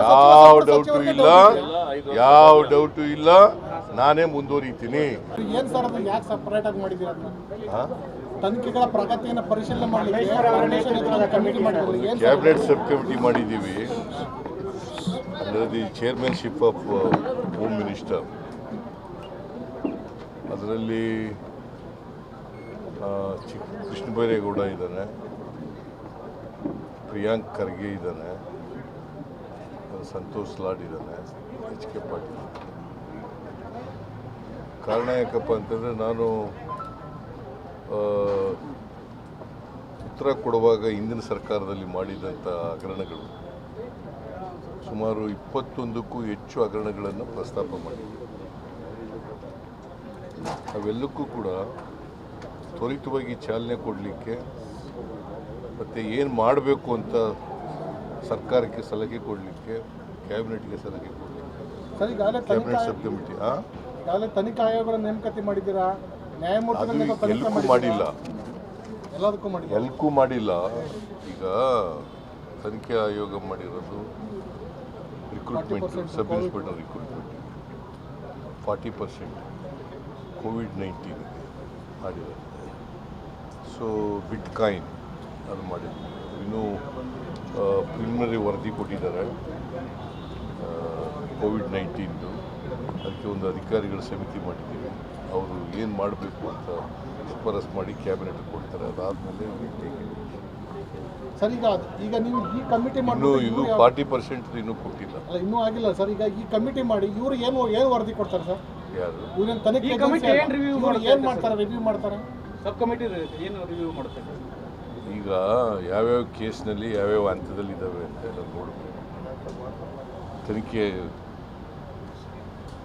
ಯಾವ ಡೌಟು ಇಲ್ಲ. ಯಾವ ಡೌಟು ಇಲ್ಲ. ನಾನೇ ಮುಂದುವರಿತೀನಿ. ಏನ್ ಸರ್ ಅದು ಯಾಕೆ ಸಪರೇಟ್ ಆಗಿ ಮಾಡಿದ್ದೀರಾ ಅದನ್ನ? ಹಾ? ತನಿಖೆಗಳ ಪ್ರಗತಿಯನ್ನು ಪರಿಶೀಲನೆ ಮಾಡಲಿಕ್ಕೆ ಫೌಂಡೇಶನ್ ಕಮಿಟಿ ಮಾಡಿದ್ರು. ಏನ್ ಸರ್ ಕ್ಯಾಬಿನೆಟ್ ಸಬ್ ಕಮಿಟಿ ಮಾಡಿದ್ದೀವಿ. ಅಂದರೆ the chairmanship of home minister ಅದರಲ್ಲಿ ಚಿಕ್ಕ ಕೃಷ್ಣ ಬೈರೇಗೌಡ ಇದ್ದಾನೆ. ಪ್ರಿಯಾಂಕ್ ಖರ್ಗೆ ಇದ್ದಾನೆ. ಸಂತೋಷ್ ಲಾಡ್ ಇದ್ದಾನೆ ಎಚ್ ಕೆ ಪಾಟೀಲ್. ಕಾರಣ ಯಾಕಪ್ಪ ಅಂತಂದರೆ ನಾನು ಉತ್ತರ ಕೊಡುವಾಗ ಹಿಂದಿನ ಸರ್ಕಾರದಲ್ಲಿ ಮಾಡಿದಂಥ ಹಗರಣಗಳು. ಸುಮಾರು ಇಪ್ಪತ್ತೊಂದಕ್ಕೂ ಹೆಚ್ಚು ಹಗರಣಗಳನ್ನು ಪ್ರಸ್ತಾಪ ಮಾಡಿದ್ದೆ. ಅವೆಲ್ಲಕ್ಕೂ ಕೂಡ ತ್ವರಿತವಾಗಿ ಚಾಲನೆ ಕೊಡಲಿಕ್ಕೆ ಮತ್ತು ಏನು ಮಾಡಬೇಕು ಅಂತ ಸರ್ಕಾರಕ್ಕೆ ಸಲಹೆ ಕೊಡಲಿಕ್ಕೆ ಕ್ಯಾಬಿನೆಟ್ಗೆ ಸಲಹೆ ಕೊಡಲಿಕ್ಕೆ. ಸರ್ ಈಗಾಗಲೇ ತನಿಖಾ ಕ್ಯಾಬಿನೆಟ್ ಸಬ್ ಕಮಿಟಿ ಈಗಾಗಲೇ ತನಿಖಾ ಆಯೋಗಗಳ ನೇಮಕಾತಿ ಮಾಡಿದ್ದೀರಾ? ನ್ಯಾಯಮೂರ್ತಿಗಳ ಎಲ್ಲಕ್ಕೂ ಮಾಡಿಲ್ಲ. ಎಲ್ಲದಕ್ಕೂ ಮಾಡಿಲ್ಲ. ಈಗ ತನಿಖೆ ಆಯೋಗ ಮಾಡಿರೋದು recruitment sub inspector recruitment forty percent Covid nineteen ಮಾಡಿರೋದು. ಸೊ ಬಿಟ್ ಕಾಯಿನ್ ಅದು ಮಾಡಿದ್ವಿ ಇನ್ನೂ ಪ್ರಿಲಿಮಿನರಿ ವರದಿ ಕೊಟ್ಟಿದ್ದಾರೆ. ಕೋವಿಡ್ ನೈನ್ಟೀನ್ದು ಅದಕ್ಕೆ ಒಂದು ಅಧಿಕಾರಿಗಳ ಸಮಿತಿ ಮಾಡಿದ್ದೀವಿ. ಅವರು ಏನು ಮಾಡಬೇಕು ಅಂತ ಶಿಫಾರಸ್ ಮಾಡಿ ಕ್ಯಾಬಿನೆಟ್ ಕೊಡ್ತಾರೆ. ಅದಾದಮೇಲೆ ಸರ್ ಈಗ ಅದು- ಈಗ ನೀವು ಈ ಕಮಿಟಿ ಇನ್ನೂ ಮಾಡಿ ಇದು ಫಾರ್ಟಿ ಪರ್ಸೆಂಟ್ ಇನ್ನೂ ಕೊಟ್ಟಿಲ್ಲ. ಅಲ್ಲ ಇನ್ನೂ ಆಗಿಲ್ಲ ಸರ್. ಈಗ ಈ ಕಮಿಟಿ ಮಾಡಿ ಇವರು ಏನು ಏನು ವರದಿ ಕೊಡ್ತಾರೆ ಸರ್? ಯಾರು? ಇವ್ರೇನು ತನಿಖೆ ಏನ್ ಮಾಡ್ತಾರೆ ರಿವ್ಯೂ ಮಾಡ್ತಾರೆ? ಸಬ್ ಕಮಿಟಿ ಏನು ರಿವ್ಯೂ ಮಾಡುತ್ತೆ ಈಗ ಯಾವ್ಯಾವ ಕೇಸ್ನಲ್ಲಿ ಯಾವ್ಯಾವ ಹಂತದಲ್ಲಿ ಇದ್ದಾವೆ ಅಂತ ಎಲ್ಲ ನೋಡಬೇಕು. ತನಿಖೆ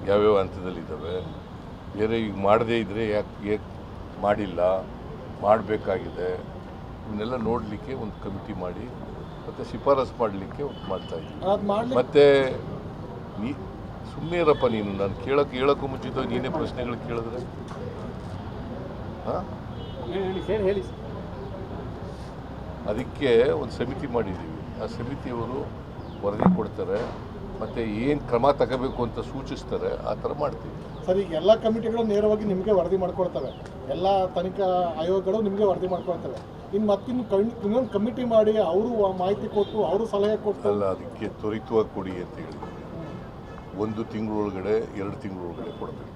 ಯಾವ್ಯಾವ ಹಂತದಲ್ಲಿದ್ದಾವೆ ಬೇರೆ ಈಗ ಮಾಡದೇ ಇದ್ದರೆ ಯಾಕೆ ಯಾಕೆ ಮಾಡಿಲ್ಲ ಮಾಡಬೇಕಾಗಿದೆ. ಇವನ್ನೆಲ್ಲ ನೋಡಲಿಕ್ಕೆ ಒಂದು ಕಮಿಟಿ ಮಾಡಿ ಮತ್ತು ಶಿಫಾರಸ್ ಮಾಡಲಿಕ್ಕೆ ಮಾಡ್ತಾ ಇದ್ದೀನಿ ಮತ್ತು ಮತ್ತೆ ನೀ ಸುಮ್ಮನೆ ಇರಪ್ಪ ನೀನು ನಾನು ಕೇಳಕ್ಕೆ ಹೇಳೋಕ್ಕೂ ಮುಂಚಿತವಾಗಿ ನೀನೇ ಪ್ರಶ್ನೆಗಳು ಕೇಳಿದ್ರೆ? ಹಾಂ? ಹೇಳಿ ಸರ್ ಹೇಳಿ ಸರ್. ಅದಕ್ಕೆ ಒಂದು ಸಮಿತಿ ಮಾಡಿದ್ದೀವಿ. ಆ ಸಮಿತಿಯವರು ವರದಿ ಕೊಡ್ತಾರೆ ಮತ್ತು ಏನು ಕ್ರಮ ತಗೋಬೇಕು ಅಂತ ಸೂಚಿಸ್ತಾರೆ ಆ ಥರ ಮಾಡ್ತೀವಿ. ಸರ್ ಈಗ ಎಲ್ಲ ಕಮಿಟಿಗಳು ನೇರವಾಗಿ ನಿಮಗೆ ವರದಿ ಮಾಡ್ಕೊಳ್ತವೆ. ಎಲ್ಲ ತನಿಖಾ ಆಯೋಗಗಳು ನಿಮಗೆ ವರದಿ ಮಾಡ್ಕೊಳ್ತವೆ. ಇನ್ನು ಮತ್ತಿನ್ನು ಕಮಿ ಇನ್ನೊಂದು ಕಮಿಟಿ ಮಾಡಿ ಅವರು ಮಾಹಿತಿ ಕೊಟ್ಟು ಅವರು ಸಲಹೆ ಕೊಟ್ಟು. ಅಲ್ಲ ಅದಕ್ಕೆ ತ್ವರಿತವಾಗಿ ಕೊಡಿ ಅಂತ ಹೇಳಿದ್ವಿ. ಒಂದು ತಿಂಗಳೊಳಗಡೆ ಎರಡು ತಿಂಗಳೊಳಗಡೆ ಕೊಡಬೇಕು.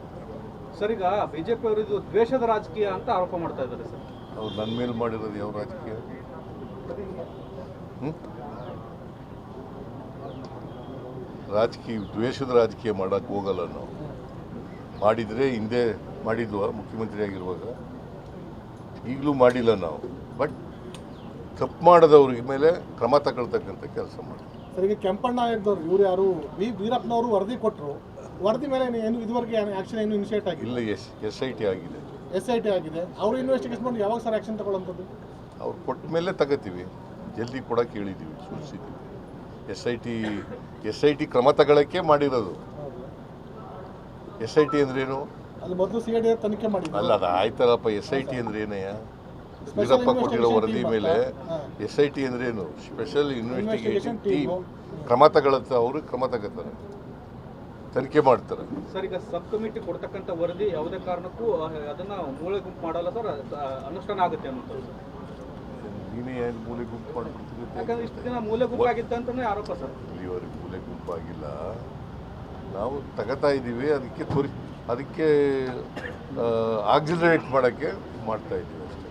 ಸರ್ ಈಗ ಬಿಜೆಪಿ ಅವರು ಇದು ದ್ವೇಷದ ರಾಜಕೀಯ ಅಂತ ಆರೋಪ ಮಾಡ್ತಾ ಇದ್ದಾರೆ ಸರ್. ಅವ್ರು ನನ್ನ ಮೇಲೆ ಮಾಡಿರೋದು ಯಾವ ರಾಜಕೀಯ? ರಾಜಕೀಯ ದ್ವೇಷದ ರಾಜಕೀಯ ಮಾಡೋಕ್ಕೆ ಹೋಗಲ್ಲ ನಾವು. ಮಾಡಿದರೆ ಹಿಂದೆ ಮಾಡಿದ್ವ ಮುಖ್ಯಮಂತ್ರಿ ಆಗಿರುವಾಗ. ಈಗಲೂ ಮಾಡಿಲ್ಲ ನಾವು. ಬಟ್ ತಪ್ಪು ಮಾಡದವ್ರಿಗೆ ಮೇಲೆ ಕ್ರಮ ತಗೊಳ್ತಕ್ಕಂಥ ಕೆಲಸ ಮಾಡ್ತೀವಿ ಸರ್ ಈಗ ಕೆಂಪಣ್ಣ ಆಗಿದ್ದವ್ರು ಇವ್ರು ಯಾರು? ವಿ ವೀರಪ್ಪನವರು ವರದಿ ಕೊಟ್ಟರು ವರದಿ ಮೇಲೆ ಏನು ಇದುವರೆಗೆ ಆ್ಯಕ್ಷನ್ ಏನು ಇನಿಷಿಯೇಟ್ ಆಗಿಲ್ಲ? ಇಲ್ಲ ಎಸ್ ಎಸ್ ಐ ಟಿ ಆಗಿದೆ. ಎಸ್ ಐ ಟಿ ಆಗಿದೆ. ಅವರು ಇನ್ವೆಸ್ಟಿಗೇಷನ್ ಮಾಡಿ ಯಾವಾಗ ಸರ್ ಆ್ಯಕ್ಷನ್ ತಗೊಳ್ಳೋಂಥದ್ದು ಅವ್ರು ಕೊಟ್ಟ ಮೇಲೆ ತಗೋತೀವಿ. ಜಲ್ದಿ ಕೂಡ ಕೇಳಿದ್ದೀವಿ ಸೂಚಿಸಿದ್ದೀವಿ S I T S I T ಕ್ರಮ ತಗೊಳ್ಳೋಕ್ಕೆ ಮಾಡಿರೋದು ಎಸ್ ಐ ಟಿ ಅಂದ್ರೇನು ಅಲ್ಲ ಅದು ಆಯ್ತಲ್ಲಪ್ಪ ಎಸ್ ಐ ಟಿ ಅಂದ್ರೆ ಏನಯ್ಯ ವೀರಪ್ಪ ಕೊಟ್ಟಿರೋ ವರದಿ ಮೇಲೆ. ಎಸ್ ಐ ಟಿ ಅಂದ್ರೇನು ಸ್ಪೆಷಲ್ ಇನ್ವೆಸ್ಟಿಗೇಷನ್ ಟೀಮ್ ಕ್ರಮ ತಗೊಳತ್ತೆ ಅವರು ಕ್ರಮ ತಗೋತಾರೆ. ತನಿಖೆ ಮಾಡ್ತಾರೆ. ಸರ್ ಈಗ ಸಬ್ ಕಮಿಟಿ ಕೊಡ್ತಕ್ಕಂಥ ವರದಿ ಯಾವುದೇ ಕಾರಣಕ್ಕೂ ಅದನ್ನ ಮೂಳೆ ಗುಂಪು ಮಾಡಲ್ಲ ಸರ್ ಅನುಷ್ಠಾನ ಆಗುತ್ತೆ ಅನ್ನೋದು ಏನು ಮೂಲೆ ಗುಂಪು ಮಾಡ್ಬಿಡ್ತೀವಿ ಯಾಕಂದ್ರೆ ಇಷ್ಟು ಜನ ಮೂಲೆ ಗುಂಪು ಆಗಿತ್ತು ಅಂತಾನೆ ಆರೋಪ ಸರ್. ಇಲ್ಲಿವರೆಗೆ ಮೂಲೆ ಗುಂಪಾಗಿಲ್ಲ. ನಾವು ತಗೋತಾ ಇದ್ದೀವಿ ಅದಕ್ಕೆ ತುರಿ ಅದಕ್ಕೆ ಆಕ್ಸಿಲರೇಟ್ ಮಾಡೋಕ್ಕೆ ಮಾಡ್ತಾ ಇದ್ದೀವಿ ಅಷ್ಟೇ.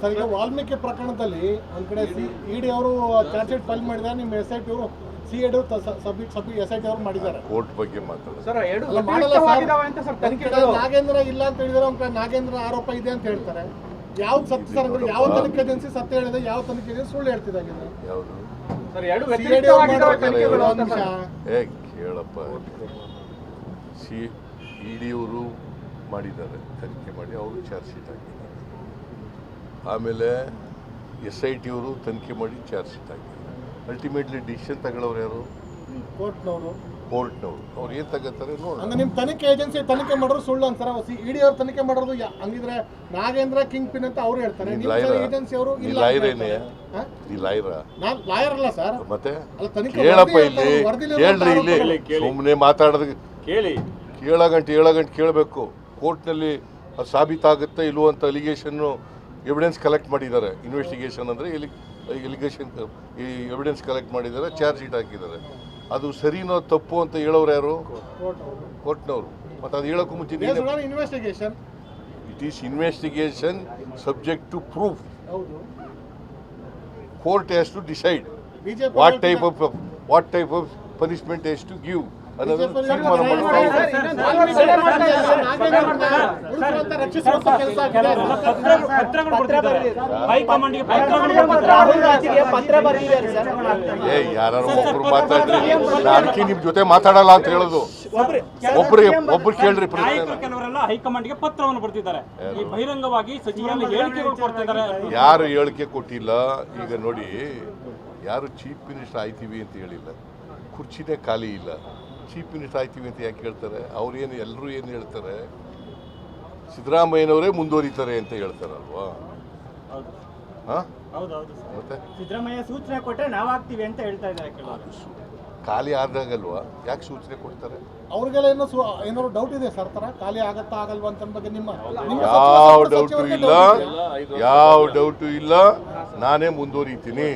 ಸರ್ ಈಗ ವಾಲ್ಮೀಕಿ ಪ್ರಕರಣದಲ್ಲಿ ಒಂದ್ ಕಡೆ ಸಿ ಇ ಡಿ ಅವರು ಚಾರ್ಜ್ ಶೀಟ್ ಫೈಲ್ ಮಾಡಿದ್ದಾರೆ ನಿಮ್ಮ ಎಸ್ ಐ ಟಿ ಅವರು C I D sub sub S I T ಅವರು ಮಾಡಿದ್ದಾರೆ. ಕೋರ್ಟ್ ಬಗ್ಗೆ ಮಾತಾಡೋದು. ನಾಗೇಂದ್ರ ಇಲ್ಲ ಅಂತ ಹೇಳಿದ್ರೆ ಒಂದ್ ಕಡೆ ನಾಗೇಂದ್ರ ಆರೋಪ ಇದೆ ಅಂತ ಹೇಳ್ತಾರೆ. ಯಾವ್ದು ಸತ್ಯ ಸರ್ ಯಾವ ತನಿಖೆ ಏಜೆನ್ಸಿ ಸತ್ಯ ಹೇಳಿದೆ ಯಾವ ತನಿಖೆ ಏಜೆನ್ಸಿ ಸುಳ್ಳು ಹೇಳ್ತಿದ್ದಾಗಿದೆ ಯಾವುದು ಏ ಕೇಳಪ್ಪ. ಸಿ ಇ ಡಿಯವರು ಮಾಡಿದ್ದಾರೆ ತನಿಖೆ ಮಾಡಿ ಅವರು ಚಾರ್ಜ್ ಶೀಟ್ ಹಾಕಿದ್ದಾರೆ. ಆಮೇಲೆ ಎಸ್ ಐ ಟಿ ಅವರು ತನಿಖೆ ಮಾಡಿ ಚಾರ್ಜ್ ಶೀಟ್ ಹಾಕಿದ್ದಾರೆ. ಅಲ್ಟಿಮೇಟ್ಲಿ ಡಿಸಿಷನ್ ತಗೊಳ್ಳೋರು ಯಾರು? ಕೋರ್ಟ್ನವರು. ಕೋರ್ಟ್ನವ್ರು ಅವ್ರು. ಏನು ತಗೋತಾರೆ ನೋಡೋಣ. ಹಂಗ ನಿಮ್ ತನಿಖೆ ಏಜೆನ್ಸಿ ತನಿಖೆ ಮಾಡೋರು ಸುಳ್ಳು ಅಂತಾರ. ಇಡಿ ಅವ್ರು ತನಿಖೆ ಮಾಡೋದು ಯಾ- ಹಂಗಿದ್ರೆ ನಾಗೇಂದ್ರ ಕಿಂಗ್ ಪಿನ್ ಅಂತ ಅವ್ರು ಹೇಳ್ತಾರೆ. ಲಾಯರ ಏಜೆನ್ಸಿ ಅವರು ಇಲ್ಲ ಲಾಯರ್ ಏನೇ. ಹಾ? ಲಾಯರ ನಾನ್ ಲಾಯರ್ ಅಲ್ಲ ಸರ್ ಮತ್ತೆ? ಅಲ್ಲ ತನಿಖೆ ಕೇಳಪ್ಪ ವರದಿ ಇಲ್ಲಿ. ಹೇಳ್ತಾರೆ, ವರದಿಲಿ ಕೇಳ್ರಿ ಇಲ್ಲಿ. ಆರೋಪಗಳು. ಸುಮ್ಮನೆ ಮಾತಾಡೋದು. ಕೇಳಿ. ಕೇಳ ಗಂಟೆ ಏಳ ಗಂಟೆ ಕೇಳಬೇಕು. ಕೋರ್ಟ್ನಲ್ಲಿ ಅದು ಸಾಬೀತಾಗುತ್ತೆ ಇಲ್ವೋ ಅಂತ ಅಲಿಗೇಷನ್ನು ಎವಿಡೆನ್ಸ್ ಕಲೆಕ್ಟ್ ಮಾಡಿದ್ದಾರೆ. ಇನ್ವೆಸ್ಟಿಗೇಷನ್ ಅಂದರೆ ಎಲಿ ಎಲಿಗೇಷನ್ ಈ ಎವಿಡೆನ್ಸ್ ಕಲೆಕ್ಟ್ ಮಾಡಿದ್ದಾರೆ ಚಾರ್ಜ್ ಶೀಟ್ ಹಾಕಿದ್ದಾರೆ. ಅದು ಸರಿನೋ ತಪ್ಪು ಅಂತ ಹೇಳೋರು ಯಾರು. ಕೋರ್ಟ್ನವರು ಮತ್ತು ಅದು ಹೇಳೋಕ್ಕೂ ಮುಂಚೆ investigation it is investigation subject to proof court has to decide what type of what type of punishment has to give a ಯಾರು ಒಬ್ರು ಮಾತಾಡ್ರಿ ನಾನು ಅದಕ್ಕೆ ನಿಮ್ ಜೊತೆ ಮಾತಾಡಲ್ಲ ಅಂತ ಹೇಳೋದು ಒಬ್ರಿಗೆ ಒಬ್ರು ಕೇಳ್ರಿ ಕೆಲವರೆಲ್ಲ ಹೈಕಮಾಂಡ್ಗೆ ಪತ್ರವನ್ನು ಬರ್ತಿದ್ದಾರೆ ಈ ಬಹಿರಂಗವಾಗಿ ಸಚಿವರಲ್ಲಿ ಹೇಳಿಕೆಗಳು ಕೊಡ್ತಿದ್ದಾರೆ ಯಾರು ಹೇಳಿಕೆ ಕೊಟ್ಟಿಲ್ಲ ಈಗ ನೋಡಿ ಯಾರು ಚೀಫ್ ಮಿನಿಸ್ಟರ್ ಆಯ್ತೀವಿ ಅಂತ ಹೇಳಿಲ್ಲ ಕುರ್ಚಿನೇ ಖಾಲಿ ಇಲ್ಲ ಚೀಫ್ ಮಿನಿಸ್ಟರ್ ಆಯ್ತೀವಿ ಅಂತ ಯಾಕೆ ಹೇಳ್ತಾರೆ? ಅವ್ರೇನು ಎಲ್ಲರೂ ಏನು ಹೇಳ್ತಾರೆ? ಸಿದ್ದರಾಮಯ್ಯನವರೇ ಮುಂದುವರಿತಾರೆ ಅಂತ ಹೇಳ್ತಾರಲ್ವಾ? ಹಾಂ? ಹೌದೌದು ಮತ್ತೆ? ಸಿದ್ದರಾಮಯ್ಯ ಸೂಚನೆ ಕೊಟ್ಟರೆ ನಾವು ಆಗ್ತೀವಿ ಅಂತ ಹೇಳ್ತಾ ಇದ್ದಾರೆ ಖಾಲಿ ಆದಾಗಲ್ವಾ? ಯಾಕೆ ಸೂಚನೆ ಕೊಡ್ತಾರೆ? ಅವ್ರಿಗೆಲ್ಲ ಏನೋ ಏನಾದ್ರು ಡೌಟ್ ಇದೆ ಸರ್ ತರ ಖಾಲಿ ಆಗತ್ತಾ ಆಗಲ್ವಾ ಅಂತ ಬಗ್ಗೆ ನಿಮ್ಮ ಯಾವ ಡೌಟು ಇಲ್ಲ. ಯಾವ ಡೌಟು ಇಲ್ಲ. ನಾನೇ ಮುಂದುವರಿತೀನಿ.